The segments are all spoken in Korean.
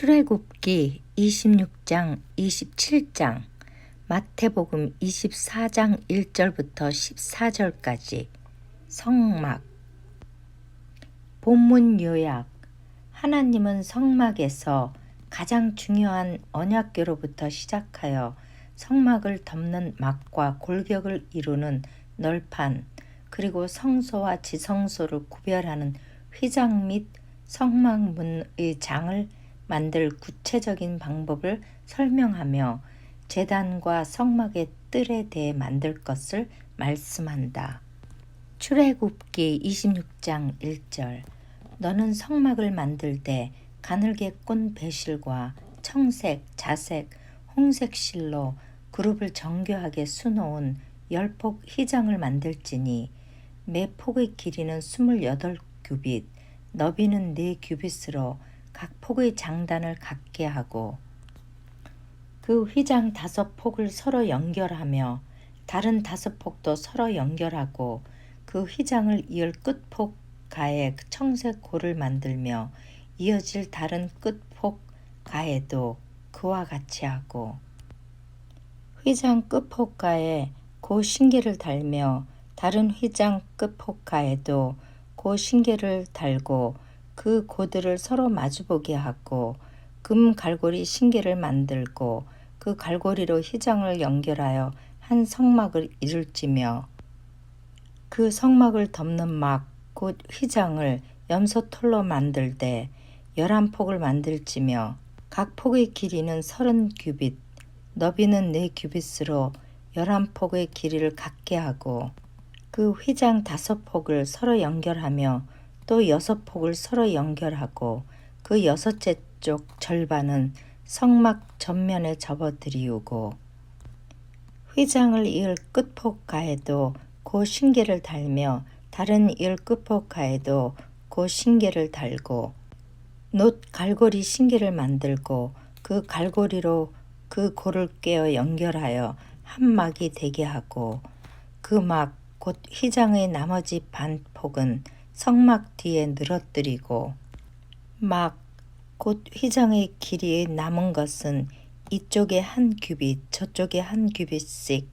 출애굽기 26장 27장 마태복음 24장 1절부터 14절까지 성막. 본문 요약. 하나님은 성막에서 가장 중요한 언약궤로부터 시작하여 성막을 덮는 막과 골격을 이루는 널판 그리고 성소와 지성소를 구별하는 휘장 및 성막문의 장을 만들 구체적인 방법을 설명하며 재단과 성막의 뜰에 대해 만들 것을 말씀한다. 출애굽기 26장 1절 너는 성막을 만들 때 가늘게 꼰 배실과 청색, 자색, 홍색 실로 그룹을 정교하게 수놓은 열폭 휘장을 만들지니 매 폭의 길이는 28규빗, 너비는 4규빗으로 각 폭의 장단을 갖게 하고 그 휘장 다섯 폭을 서로 연결하며 다른 다섯 폭도 서로 연결하고 그 휘장을 이을 끝폭 가에 청색 고를 만들며 이어질 다른 끝폭 가에도 그와 같이 하고 휘장 끝폭 가에 고 신기를 달며 다른 휘장 끝폭 가에도 고 신기를 달고 그 고들을 서로 마주보게 하고 금 갈고리 신기를 만들고 그 갈고리로 휘장을 연결하여 한 성막을 이룰지며 그 성막을 덮는 막 곧 휘장을 염소털로 만들되 열한 폭을 만들지며 각 폭의 길이는 서른 규빗 너비는 네 규빗으로 열한 폭의 길이를 갖게 하고 그 휘장 다섯 폭을 서로 연결하며 또 여섯 폭을 서로 연결하고 그 여섯째 쪽 절반은 성막 전면에 접어들이우고 휘장을 이을 끝폭 가에도 고 신계를 달며 다른 이을 끝폭 가에도 고 신계를 달고 놋 갈고리 신계를 만들고 그 갈고리로 그 고를 꿰어 연결하여 한 막이 되게 하고 그 막 곧 휘장의 나머지 반 폭은 성막 뒤에 늘어뜨리고 막 곧 휘장의 길이에 남은 것은 이쪽에 한 규빗 저쪽에 한 규빗씩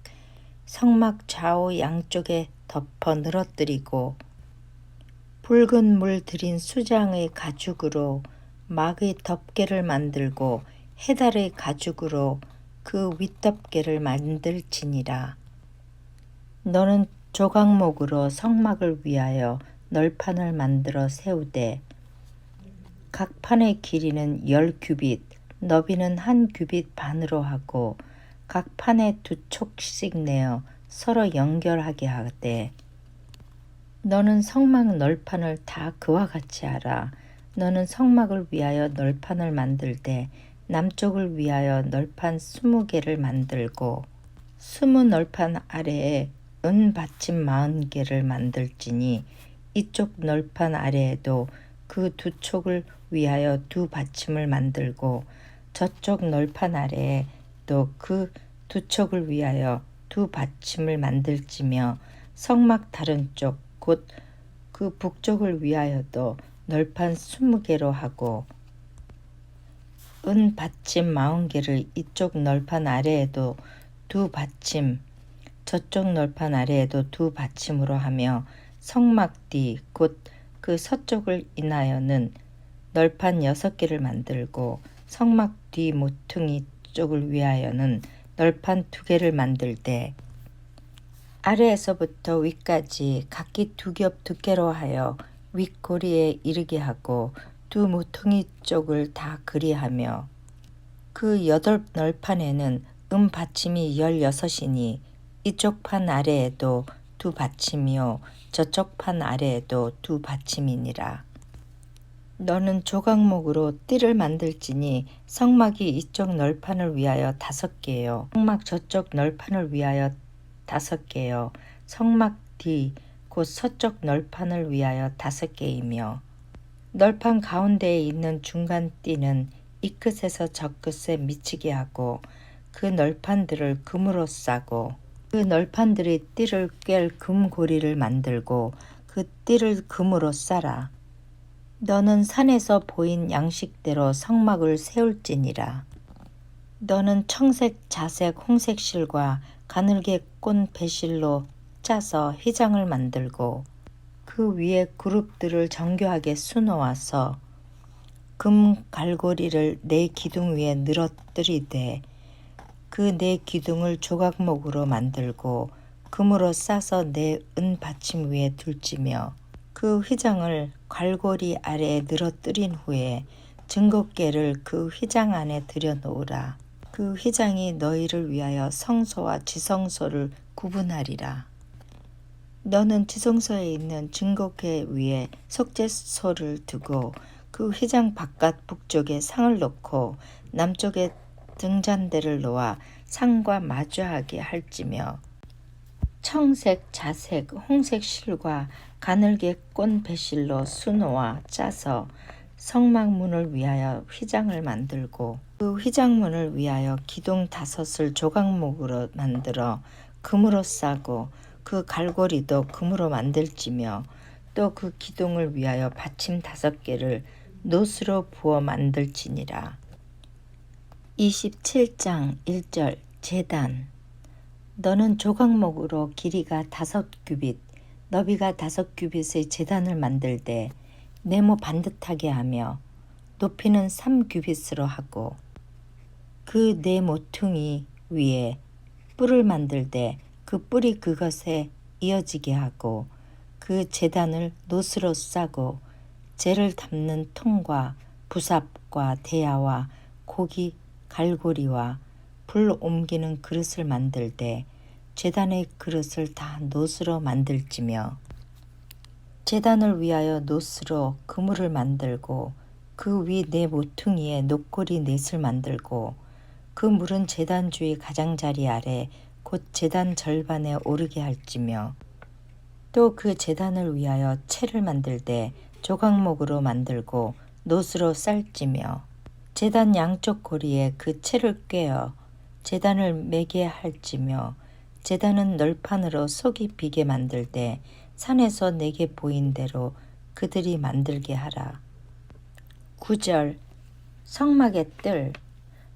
성막 좌우 양쪽에 덮어 늘어뜨리고 붉은 물 들인 수장의 가죽으로 막의 덮개를 만들고 해달의 가죽으로 그 윗덮개를 만들지니라. 너는 조각목으로 성막을 위하여 널판을 만들어 세우되 각 판의 길이는 열 규빗, 너비는 한 규빗 반으로 하고 각 판에 두 촉씩 내어 서로 연결하게 하되 너는 성막 널판을 다 그와 같이 하라. 너는 성막을 위하여 널판을 만들 때 남쪽을 위하여 널판 스무 개를 만들고 스무 널판 아래에 은 받침 마흔 개를 만들지니 이쪽 널판 아래에도 그 두 촉을 위하여 두 받침을 만들고 저쪽 널판 아래에 또 그 두 촉을 위하여 두 받침을 만들지며 성막 다른 쪽 곧 그 북쪽을 위하여도 널판 스무 개로 하고 은 받침 마흔 개를 이쪽 널판 아래에도 두 받침 저쪽 널판 아래에도 두 받침으로 하며 성막 뒤 곧 그 서쪽을 인하여는 널판 여섯 개를 만들고 성막 뒤 모퉁이 쪽을 위하여는 널판 두 개를 만들 때 아래에서부터 위까지 각기 두 겹 두께로 하여 윗고리에 이르게 하고 두 모퉁이 쪽을 다 그리하며 그 여덟 널판에는 음 받침이 열여섯이니 이쪽 판 아래에도 두 받침이요 저쪽 판 아래에도 두 받침이니라. 너는 조각목으로 띠를 만들지니 성막이 이쪽 널판을 위하여 다섯 개요. 성막 저쪽 널판을 위하여 다섯 개요. 성막 뒤 곧 서쪽 널판을 위하여 다섯 개이며 널판 가운데에 있는 중간 띠는 이 끝에서 저 끝에 미치게 하고 그 널판들을 금으로 싸고 그 널판들의 띠를 꿰 금고리를 만들고 그 띠를 금으로 싸라. 너는 산에서 보인 양식대로 성막을 세울지니라. 너는 청색, 자색, 홍색 실과 가늘게 꼰 배실로 짜서 휘장을 만들고 그 위에 그룹들을 정교하게 수놓아서 금 갈고리를 네 기둥 위에 늘어뜨리되 그네 기둥을 조각목으로 만들고 금으로 싸서 네은 받침 위에 둘지며 그 휘장을 갈고리 아래에 늘어뜨린 후에 증거계를 그 휘장 안에 들여놓으라. 그 휘장이 너희를 위하여 성소와 지성소를 구분하리라. 너는 지성소에 있는 증거계 위에 속죄소를 두고 그 휘장 바깥 북쪽에 상을 놓고 남쪽에 등잔대를 놓아 상과 마주하게 할지며 청색, 자색, 홍색 실과 가늘게 꼰 배실로 수놓아 짜서 성막문을 위하여 휘장을 만들고 그 휘장문을 위하여 기둥 다섯을 조각목으로 만들어 금으로 싸고 그 갈고리도 금으로 만들지며 또 그 기둥을 위하여 받침 다섯 개를 노스로 부어 만들지니라. 27장 1절 재단. 너는 조각목으로 길이가 다섯 규빗, 너비가 다섯 규빗의 재단을 만들되 네모 반듯하게 하며 높이는 삼 규빗으로 하고 그 네 모퉁이 위에 뿔을 만들되 그 뿔이 그것에 이어지게 하고 그 재단을 노스로 싸고 재를 담는 통과 부삽과 대야와 고기 갈고리와 불 옮기는 그릇을 만들되 재단의 그릇을 다 노스로 만들지며 재단을 위하여 노스로 그물을 만들고 그 위 네 모퉁이에 녹고리 넷을 만들고 그 물은 재단 주위 가장자리 아래 곧 재단 절반에 오르게 할지며 또 그 재단을 위하여 채를 만들되 조각목으로 만들고 노스로 쌀지며 재단 양쪽 고리에 그 채를 꿰어 재단을 매게 할지며 재단은 널판으로 속이 비게 만들되 산에서 내게 보인 대로 그들이 만들게 하라. 9절 성막의 뜰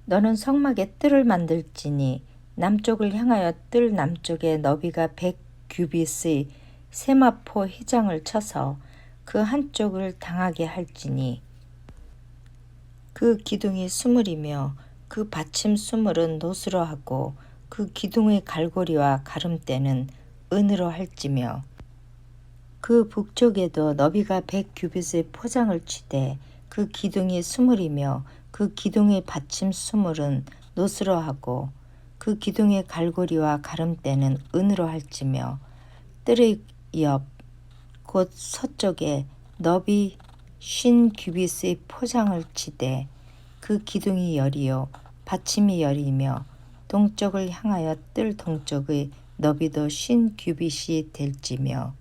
너는 성막의 뜰을 만들지니 남쪽을 향하여 뜰 남쪽에 너비가 백 규빗의 세마포 휘장을 쳐서 그 한쪽을 당하게 할지니 그 기둥이 수물이며 그 받침 수물은 노스로 하고 그 기둥의 갈고리와 가름대는 은으로 할지며 그 북쪽에도 너비가 백 규빗의 포장을 치되 그 기둥이 수물이며 그 기둥의 받침 수물은 노스로 하고 그 기둥의 갈고리와 가름대는 은으로 할지며 뜰의 옆 곧 서쪽에 너비 쉰 규빗의 포장을 치되 그 기둥이 열이요 받침이 열이며 동쪽을 향하여 뜰 동쪽의 너비도 쉰 규빗이 될지며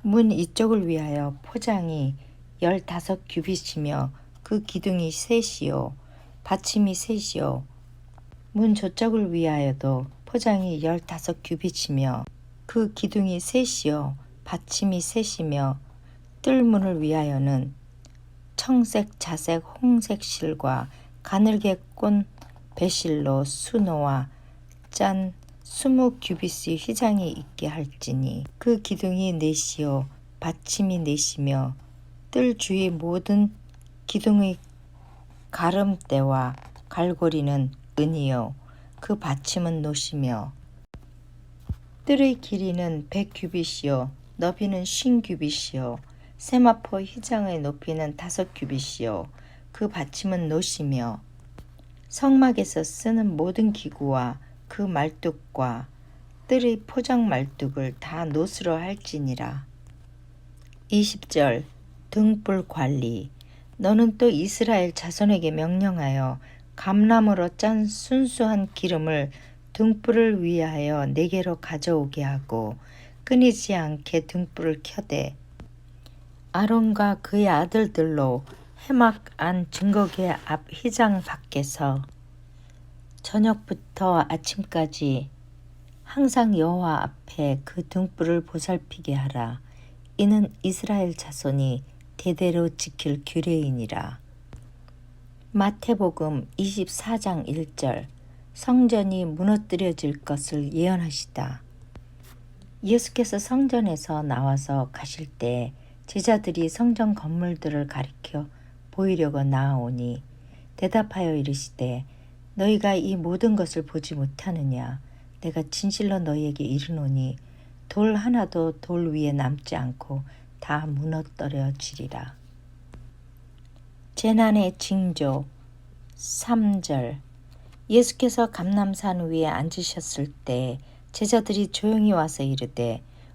문 이쪽을 위하여 포장이 열다섯 규빗이며 그 기둥이 셋이요 받침이 셋이요. 문 저쪽을 위하여도 포장이 열다섯 규빗이며 그 기둥이 셋이요 받침이 셋이며 뜰문을 위하여는 청색, 자색, 홍색 실과 가늘게 꼰 배실로 수노와 짠 스무 규빗의 휘장이 있게 할지니 그 기둥이 넷이요 받침이 넷이며 뜰 주위 모든 기둥의 가름대와 갈고리는 은이요. 그 받침은 노시며 뜰의 길이는 백 규빗이요. 너비는 쉰 규빗이요 세마포 휘장의 높이는 다섯 규빗이요. 그 받침은 노시며 성막에서 쓰는 모든 기구와 그 말뚝과 뜰의 포장 말뚝을 다 노스로 할지니라. 20절 등불 관리. 너는 또 이스라엘 자손에게 명령하여 감람으로 짠 순수한 기름을 등불을 위하여 네개로 가져오게 하고 끊이지 않게 등불을 켜되 아론과 그의 아들들로 해막 안 증거계 앞 휘장 밖에서 저녁부터 아침까지 항상 여호와 앞에 그 등불을 보살피게 하라. 이는 이스라엘 자손이 대대로 지킬 규례이니라. 마태복음 24장 1절 성전이 무너뜨려질 것을 예언하시다. 예수께서 성전에서 나와서 가실 때 제자들이 성전 건물들을 가리켜 보이려고 나아오니 대답하여 이르시되 너희가 이 모든 것을 보지 못하느냐 내가 진실로 너희에게 이르노니 돌 하나도 돌 위에 남지 않고 다 무너뜨려지리라. 재난의 징조 3절 예수께서 감남산 위에 앉으셨을 때 제자들이 조용히 와서 이르되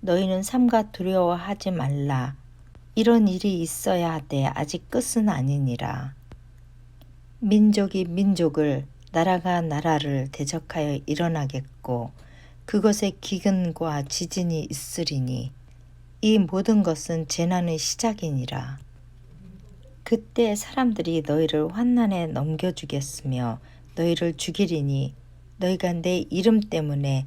너희는 삼가 두려워하지 말라. 이런 일이 있어야 하되 아직 끝은 아니니라. 민족이 민족을 나라가 나라를 대적하여 일어나겠고 그것에 기근과 지진이 있으리니 이 모든 것은 재난의 시작이니라. 그때 사람들이 너희를 환난에 넘겨주겠으며 너희를 죽이리니 너희가 내 이름 때문에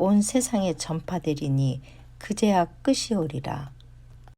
온 세상에 전파되리니 그제야 끝이 오리라.